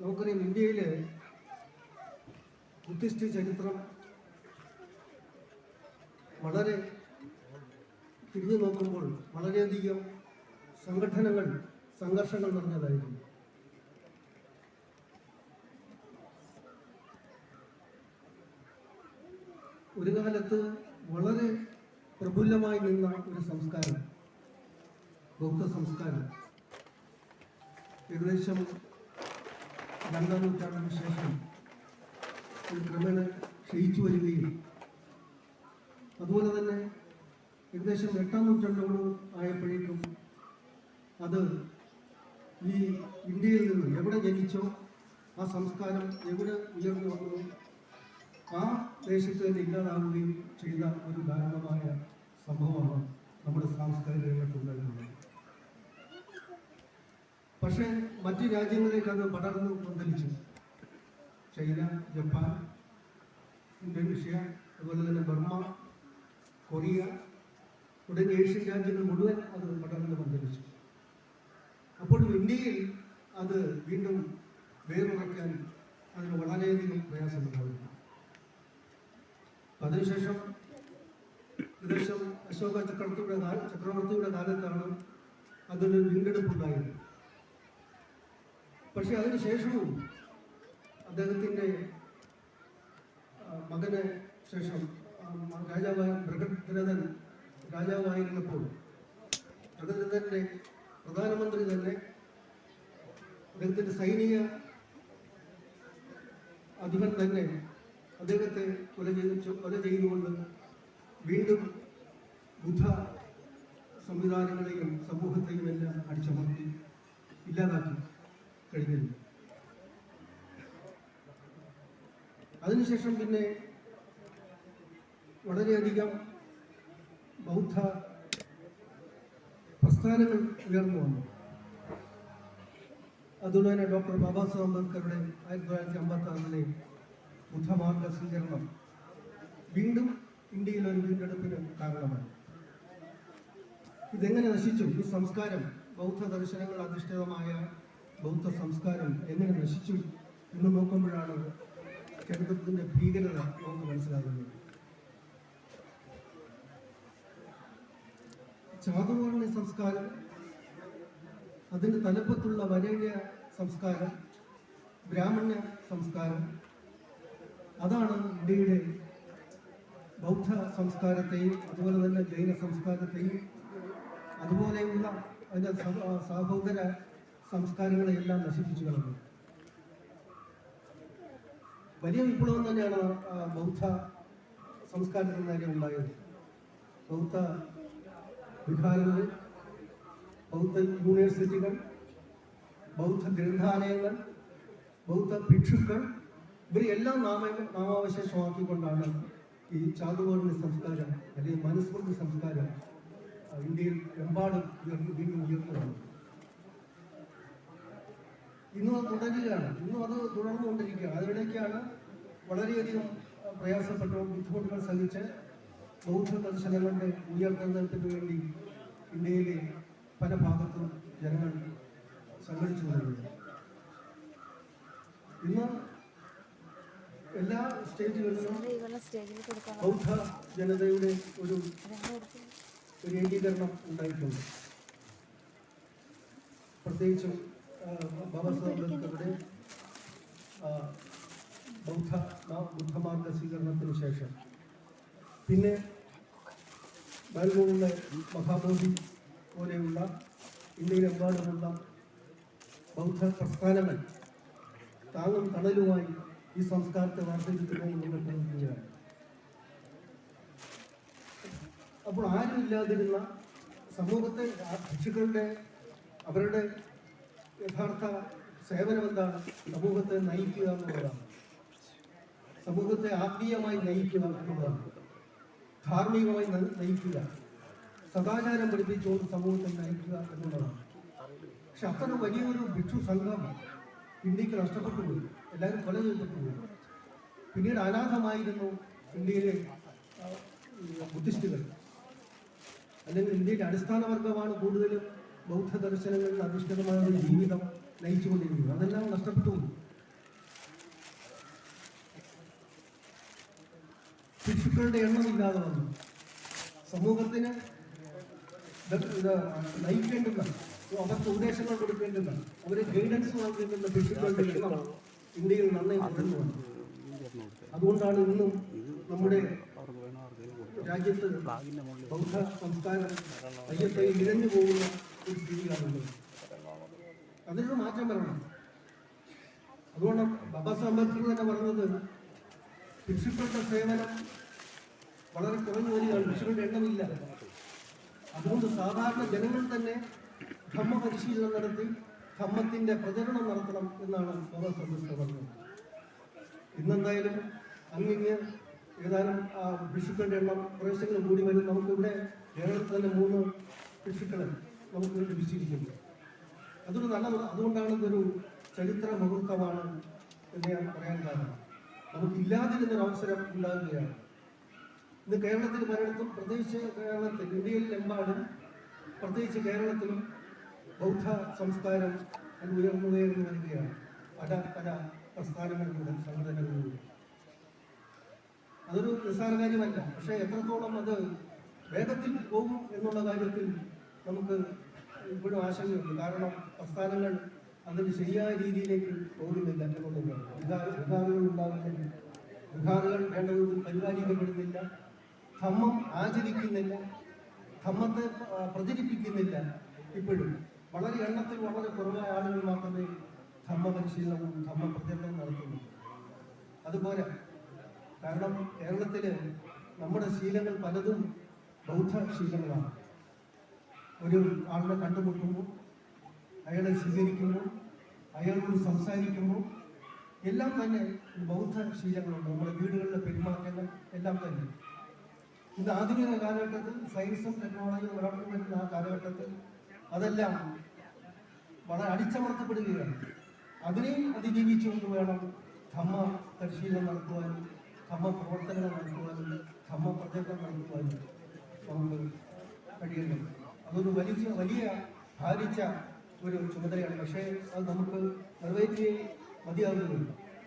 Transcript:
നമുക്കറിയാം ഇന്ത്യയിൽ ബുദ്ധിസ്റ്റ് ചരിത്രം വളരെ തിരിഞ്ഞു നോക്കുമ്പോൾ വളരെയധികം സംഘടനകൾ സംഘർഷങ്ങൾ നിറഞ്ഞതായിരുന്നു. ഒരു കാലത്ത് വളരെ പ്രഫുല്ലമായി നിന്ന ഒരു സംസ്കാരം ബൗദ്ധ സംസ്കാരം. ഏകദേശം രണ്ടാം നൂറ്റാണ്ടിന് ശേഷം ക്രമേണ ക്ഷയിച്ചു വരികയും അതുപോലെ തന്നെ ഏകദേശം എട്ടാം നൂറ്റാണ്ടോട് ആയപ്പോഴേക്കും അത് ഈ ഇന്ത്യയിൽ നിന്ന് എവിടെ ജനിച്ചോ ആ സംസ്കാരം എവിടെ ഉയർന്നു വന്നോ ആ ദേശത്ത് തന്നെ ഇല്ലാതാവുകയും ചെയ്ത ഒരു ദാരുണമായ സംഭവമാണ് നമ്മുടെ സാംസ്കാരിക രംഗത്തുണ്ടായിരുന്നത്. പക്ഷേ മറ്റു രാജ്യങ്ങളിലേക്ക് അത് പടർന്നു പന്തലിച്ചു ചൈന ജപ്പാൻ ഇന്തോനേഷ്യ അതുപോലെ തന്നെ ബർമ്മ കൊറിയ തുടങ്ങിയ ഏഷ്യൻ രാജ്യങ്ങൾ മുഴുവൻ അത് പടർന്നു പന്തലിച്ചു അപ്പോൾ ഇന്ത്യയിൽ അത് വീണ്ടും വേറുറയ്ക്കാൻ അതിന് വളരെയധികം പ്രയാസമുണ്ടാകുന്നു. അതിനുശേഷം ഏകദേശം അശോക ചക്രവർത്തിയുടെ ചക്രവർത്തിയുടെ കാലത്താണ് അതിന് വീണ്ടെടുപ്പുണ്ടായത്. പക്ഷെ അതിനുശേഷവും അദ്ദേഹത്തിന്റെ മകന് ശേഷം രാജാവായ ബൃഹദ്രഥൻ രാജാവായിരുന്നപ്പോൾ ബൃഹദ്രഥന്റെ പ്രധാനമന്ത്രി തന്നെ അദ്ദേഹത്തിന്റെ സൈനിക അധിപൻ തന്നെ അദ്ദേഹത്തെ കൊല ചെയ്ത് കൊല ചെയ്തുകൊണ്ട് വീണ്ടും ബുദ്ധ സംവിധാനങ്ങളെയും സമൂഹത്തെയും എല്ലാം അടിച്ചമർത്തി ഇല്ലാതാക്കി. കഴിഞ്ഞിരുന്നു. അതിനുശേഷം പിന്നെ വളരെയധികം ബൗദ്ധ പ്രസ്ഥാനങ്ങൾ ഉയർന്നു വന്നു. അതുകൊണ്ട് തന്നെ ഡോക്ടർ ബാബാ സാഹബ് അംബേദ്കറുടെ ആയിരത്തി തൊള്ളായിരത്തി അമ്പത്തി ആറിലെ ബുദ്ധമാർഗ സ്വീകരണം വീണ്ടും ഇന്ത്യയിൽ ഒരു വീണ്ടെടുപ്പിന് കാരണമായി. ഇതെങ്ങനെ നശിച്ചു? ഈ സംസ്കാരം ബൗദ്ധ ദർശനങ്ങൾ അധിഷ്ഠിതമായ ബൗദ്ധ സംസ്കാരം എങ്ങനെ നശിച്ചു എന്ന് നോക്കുമ്പോഴാണ് ചരിത്രത്തിന്റെ ഭീകരത നമുക്ക് മനസ്സിലാകുന്നത്. ചാതുവർണ സംസ്കാരം അതിന്റെ തലപ്പത്തുള്ള വരേണ്യ സംസ്കാരം ബ്രാഹ്മണ്യ സംസ്കാരം അതാണ് ഇന്ത്യയുടെ ബൗദ്ധ സംസ്കാരത്തെയും അതുപോലെ തന്നെ ജൈന സംസ്കാരത്തെയും അതുപോലെയുള്ള അതിന്റെ സഹോദര സംസ്കാരങ്ങളെയെല്ലാം നശിപ്പിച്ചു കളഞ്ഞു. വലിയ വിപ്ലവം തന്നെയാണ് ബൗദ്ധ സംസ്കാരത്തിൽ നേരെ ഉണ്ടായത്. ബൗദ്ധ വിഹാരങ്ങൾ ബൗദ്ധ യൂണിവേഴ്സിറ്റികൾ ബൗദ്ധ ഗ്രന്ഥാലയങ്ങൾ ബൗദ്ധ ഭിക്ഷുക്കൾ ഇവരെല്ലാം നാമ നാമാവശേഷമാക്കിക്കൊണ്ടാണ് ഈ ചാതുവർണ സംസ്കാരം അല്ലെങ്കിൽ മനുസ്മൃതി സംസ്കാരം ഇന്ത്യയിൽ എമ്പാടും വീണ്ടും ഉയർന്നു വന്നത്. ഇന്നും അത് തുടരുകയാണ് ഇന്നും അത് തുടർന്നുകൊണ്ടിരിക്കുകയാണ്. അതിനിടയ്ക്കാണ് വളരെയധികം പ്രയാസപ്പെട്ട ബുദ്ധിമുട്ടുകൾ സഹിച്ച് ബൗദ്ധ ദർശനങ്ങളുടെ ഉയർത്തുന്നതിന് വേണ്ടി ഇന്ത്യയിലെ പല ഭാഗത്തും ജനങ്ങൾ സംഘടിച്ചു വരുന്നത് ഇന്ന് എല്ലാ സ്റ്റേറ്റുകളിലും ബൗദ്ധ ജനതയുടെ ഒരു ഒരു ഏകീകരണം ഉണ്ടായിട്ടുണ്ട്. പ്രത്യേകിച്ചും ബാബാ സാഹേബ് അംബേദ്കറുടെ ബൗദ്ധ ബുദ്ധമാർഗ സ്വീകരണത്തിന് ശേഷം. പിന്നെ ബാംഗ്ലൂരിലെ മഹാബോധി പോലെയുള്ള ഇന്ത്യയിലെമ്പാടുമുള്ള ബൗദ്ധ പ്രസ്ഥാനങ്ങൾ താങ്ങും തണലുമായി ഈ സംസ്കാരത്തെ വാർദ്ധക്യത്തിനായി മുന്നോട്ട് അപ്പോൾ ആരും ഇല്ലാതിരുന്ന സമൂഹത്തെ ഭിക്ഷുക്കളുടെ അവരുടെ യഥാർത്ഥ സേവനം എന്താണ് സമൂഹത്തെ നയിക്കുക എന്നുള്ളതാണ്. സമൂഹത്തെ ആത്മീയമായി നയിക്കുക എന്നുള്ളതാണ്. ധാർമ്മികമായി നയിക്കുക. സദാചാരം പഠിപ്പിച്ചുകൊണ്ട് സമൂഹത്തെ നയിക്കുക എന്നുള്ളതാണ്. പക്ഷെ അത്ര വലിയൊരു ഭിക്ഷു സംഘം ഇന്ത്യയ്ക്ക് നഷ്ടപ്പെട്ടു പോയി എല്ലാവരും കൊല ചെയ്യപ്പെട്ടു പോയി പിന്നീട് അനാഥമായിരുന്നു ഇന്ത്യയിലെ ബുദ്ധിസ്റ്റുകൾ. അല്ലെങ്കിൽ ഇന്ത്യയുടെ അടിസ്ഥാന വർഗമാണ് കൂടുതലും ബൗദ്ധ ദർശനങ്ങൾക്ക് അധിഷ്ഠിതമായ ഒരു ജീവിതം നയിച്ചുകൊണ്ടിരിക്കുന്നു. അതെല്ലാം നഷ്ടപ്പെട്ടു ശിശുക്കളുടെ എണ്ണം ഇല്ലാതെ വന്നു. സമൂഹത്തിന് നയിക്കേണ്ടുന്ന അവർക്ക് ഉപദേശങ്ങൾ കൊടുക്കേണ്ടുന്ന അവരെ ഗൈഡൻസ് നൽകേണ്ടുന്ന ശിശുക്കളുടെ എണ്ണം ഇന്ത്യയിൽ നന്നായി നടന്നു വന്നു. അതുകൊണ്ടാണ് ഇന്നും നമ്മുടെ രാജ്യത്ത് ബൗദ്ധ സംസ്ഥാനം അയ്യത്തെ ഇഴഞ്ഞു പോകുന്ന ഒരു അതിനൊരു മാറ്റം വരണം. അതുകൊണ്ട് ബാബാ സാഹേബ് തന്നെ പറഞ്ഞത് ഭിക്ഷുക്കളുടെ സേവനം വളരെ കുറഞ്ഞു വരികയാണ്. ഭിക്ഷുക്കളുടെ എണ്ണമില്ല. അതുകൊണ്ട് സാധാരണ ജനങ്ങൾ തന്നെ ധമ്മ പരിശീലനം നടത്തി ധമ്മത്തിന്റെ പ്രചരണം നടത്തണം എന്നാണ് ബാബാ സാഹേബ് പറഞ്ഞത്. ഇന്നെന്തായാലും അങ്ങിങ്ങ് ഏതാനും ഭിക്ഷുക്കളുടെ എണ്ണം പ്രദേശങ്ങൾ കൂടി വരും. നമുക്കിവിടെ കേരളത്തിൽ തന്നെ മൂന്ന് ഭിക്ഷുക്കളെ നമുക്ക് ലഭിച്ചിരിക്കുന്നത്. അതൊരു നല്ല അതുകൊണ്ടാണ് ഇതൊരു ചരിത്ര മുഹൂർത്തമാണ് എന്ന് ഞാൻ പറയാൻ കാരണം. നമുക്കില്ലാതിരുന്നൊരവസരം ഉണ്ടാകുകയാണ്. ഇന്ന് കേരളത്തിൽ പലയിടത്തും പ്രത്യേകിച്ച് കേരളത്തിൽ ഇന്ത്യയിലെമ്പാടും പ്രത്യേകിച്ച് കേരളത്തിലും ബൗദ്ധ സംസ്കാരം അത് ഉയർന്നു ഉയർന്നു വരികയാണ് പല പല പ്രസ്ഥാനങ്ങളിലൂടെ സംഘടനകളിലൂടെ അതൊരു നിസ്സാര കാര്യമല്ല. പക്ഷേ എത്രത്തോളം അത് വേഗത്തിൽ പോകും എന്നുള്ള കാര്യത്തിൽ നമുക്ക് ഇപ്പോഴും ആശങ്കയുണ്ട്. കാരണം പ്രസ്ഥാനങ്ങൾ അതിന് ശരിയായ രീതിയിലേക്ക് പോകുന്നില്ല എന്നുള്ളതാണ്. വികാ- വികാരങ്ങൾ ഉണ്ടാകുന്നില്ല. വിഹാറുകൾ വേണ്ട വിധത്തിൽ പരിപാലിക്കപ്പെടുന്നില്ല. ധമ്മം ആചരിക്കുന്നില്ല. ധമ്മത്തെ പ്രചരിപ്പിക്കുന്നില്ല ഇപ്പോഴും. വളരെ എണ്ണത്തിൽ വളരെ കുറവായ ആളുകൾ മാത്രമേ ധമ്മ പരിശീലനവും ധമ്മ പ്രചരണവും നടത്തുന്നു അതുപോലെ കാരണം കേരളത്തിൽ നമ്മുടെ ശീലങ്ങൾ പലതും ബൗദ്ധ ശീലങ്ങളാണ്. ഒരു ആളിനെ കണ്ടുമുട്ടുമ്പോൾ അയാളെ സ്വീകരിക്കുമ്പോൾ അയാളോട് സംസാരിക്കുമ്പോൾ എല്ലാം തന്നെ ബൗദ്ധ ശീലങ്ങളുണ്ട്. നമ്മുടെ വീടുകളിലെ പെരുമാറ്റങ്ങൾ എല്ലാം തന്നെ. ഇന്ന് ആധുനിക കാലഘട്ടത്തിൽ സയൻസും ടെക്നോളജിയും വളർന്നു വരുന്ന ആ കാലഘട്ടത്തിൽ അതെല്ലാം വളരെ അടിച്ചമർത്തപ്പെടുകയാണ്. അതിനെയും അതിജീവിച്ചുകൊണ്ട് വേണം ധമ്മ പരിശീലനം നടത്തുവാനും ധമ്മ പ്രവർത്തനങ്ങൾ നടത്തുവാനും ധമ്മ പ്രചരണം നടത്തുവാനും നമുക്ക് കഴിയുന്നത് അതൊരു വലിയ വലിയ ഭാരിച്ച ഒരു ചുമതലയാണ്. പക്ഷേ അത് നമുക്ക് നിറവേറ്റിയേ മതിയാകുകയുള്ളൂ